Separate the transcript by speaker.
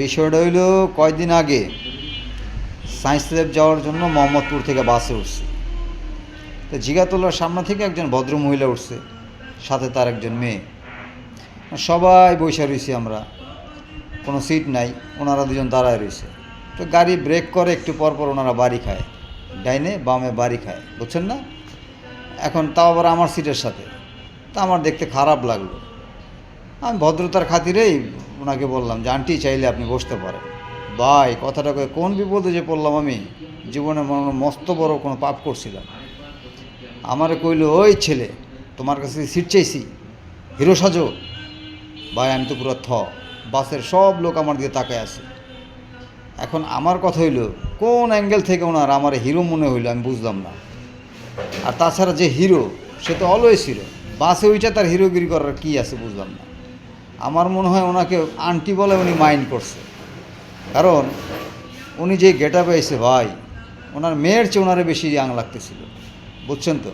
Speaker 1: বিষয়টা হইল কয়দিন আগে সায়েন্স ল্যাব যাওয়ার জন্য মোহাম্মদপুর থেকে বাসে উঠছি। তো জিগাতলার সামনে থেকে একজন ভদ্র মহিলা উঠছে, সাথে তার একজন মেয়ে। সবাই বসে রয়েছি আমরা, কোনো সিট নাই, ওনারা দুজন দাঁড়ায় রয়েছে তো গাড়ি ব্রেক করে একটু পর পর ওনারা বাড়ি খায়, ডাইনে বামে বাড়ি খায়, বুঝছেন না? এখন তাও আবার আমার সিটের সাথে, তা আমার দেখতে খারাপ লাগল। আমি ভদ্রতার খাতিরেই ওনাকে বললাম যে, আন্টি, চাইলে আপনি বসতে পারেন। ভাই, কথাটা কয়ে কোন বিপদে যে পড়লাম আমি? জীবনে মনে মস্ত বড় কোনো পাপ করছিলাম। আমারে কইল, ওই ছেলে, তোমার কাছে সিট চাইছি, হিরো সাজো। ভাই, আমি তো পুরো থ, বাসের সব লোক আমার দিকে তাকায় আছে। এখন আমার কথা হইল, কোন অ্যাঙ্গেল থেকে ওনার আমার হিরো মনে হইল আমি বুঝলাম না। আর তাছাড়া যে হিরো, সে তো অলওয়েজ হিরো, বাসে ওইটা তার হিরোগিরি করার কী আছে বুঝলাম না। আমার মনে হয় ওনাকে আন্টি বলে উনি মাইন্ড করছে। কারণ উনি যে গেট এসে ভাই, ওনার মেয়ের চেয়ে ওনারে বেশি আং লাগতেছিল। বুঝছেন তো?